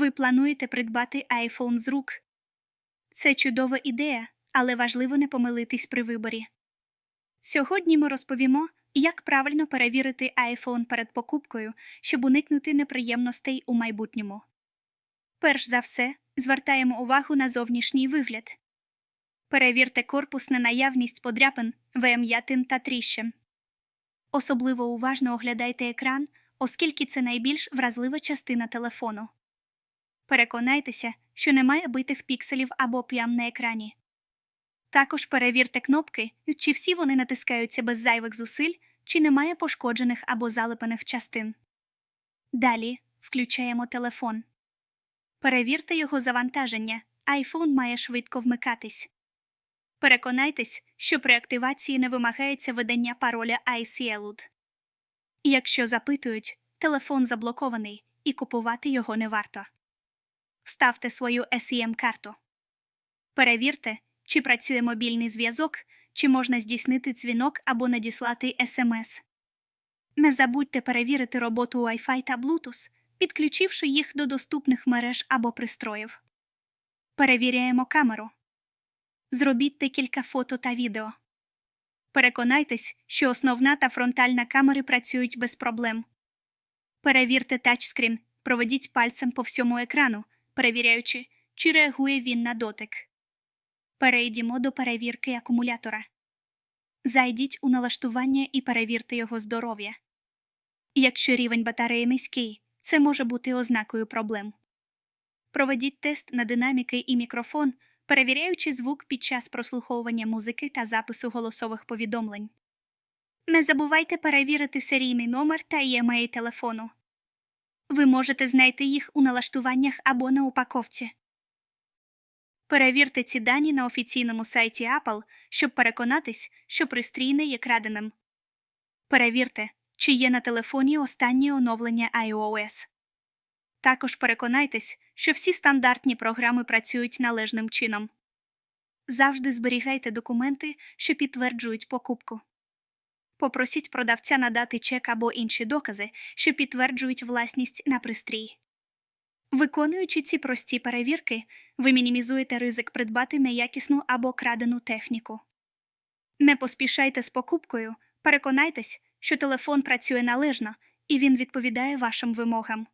Ви плануєте придбати iPhone з рук. Це чудова ідея, але важливо не помилитись при виборі. Сьогодні ми розповімо, як правильно перевірити iPhone перед покупкою, щоб уникнути неприємностей у майбутньому. Перш за все, звертаємо увагу на зовнішній вигляд. Перевірте корпус на наявність подряпин, вим'ятин та тріщин. Особливо уважно оглядайте екран, оскільки це найбільш вразлива частина телефону. Переконайтеся, що немає битих пікселів або плям на екрані. Також перевірте кнопки, чи всі вони натискаються без зайвих зусиль, чи немає пошкоджених або залипаних частин. Далі включаємо телефон. Перевірте його завантаження. iPhone має швидко вмикатись. Переконайтесь, що при активації не вимагається видання пароля iCloud. Якщо запитують, телефон заблокований і купувати його не варто. Ставте свою SEM-карту. Перевірте, чи працює мобільний зв'язок, чи можна здійснити дзвінок або надіслати SMS. Не забудьте перевірити роботу Wi-Fi та Bluetooth, підключивши їх до доступних мереж або пристроїв. Перевіряємо камеру. Зробіть декілька фото та відео. Переконайтесь, що основна та фронтальна камери працюють без проблем. Перевірте тачскрін, проведіть пальцем по всьому екрану, перевіряючи, чи реагує він на дотик. Перейдімо до перевірки акумулятора. Зайдіть у налаштування і перевірте його здоров'я. Якщо рівень батареї низький, це може бути ознакою проблем. Проведіть тест на динаміки і мікрофон, перевіряючи звук під час прослуховування музики та запису голосових повідомлень. Не забувайте перевірити серійний номер та EMA телефону. Ви можете знайти їх у налаштуваннях або на упаковці. Перевірте ці дані на офіційному сайті Apple, щоб переконатись, що пристрій не є краденим. Перевірте, чи є на телефоні останнє оновлення iOS. Також переконайтесь, що всі стандартні програми працюють належним чином. Завжди зберігайте документи, що підтверджують покупку. Попросіть продавця надати чек або інші докази, що підтверджують власність на пристрій. Виконуючи ці прості перевірки, ви мінімізуєте ризик придбати неякісну або крадену техніку. Не поспішайте з покупкою, переконайтесь, що телефон працює належно і він відповідає вашим вимогам.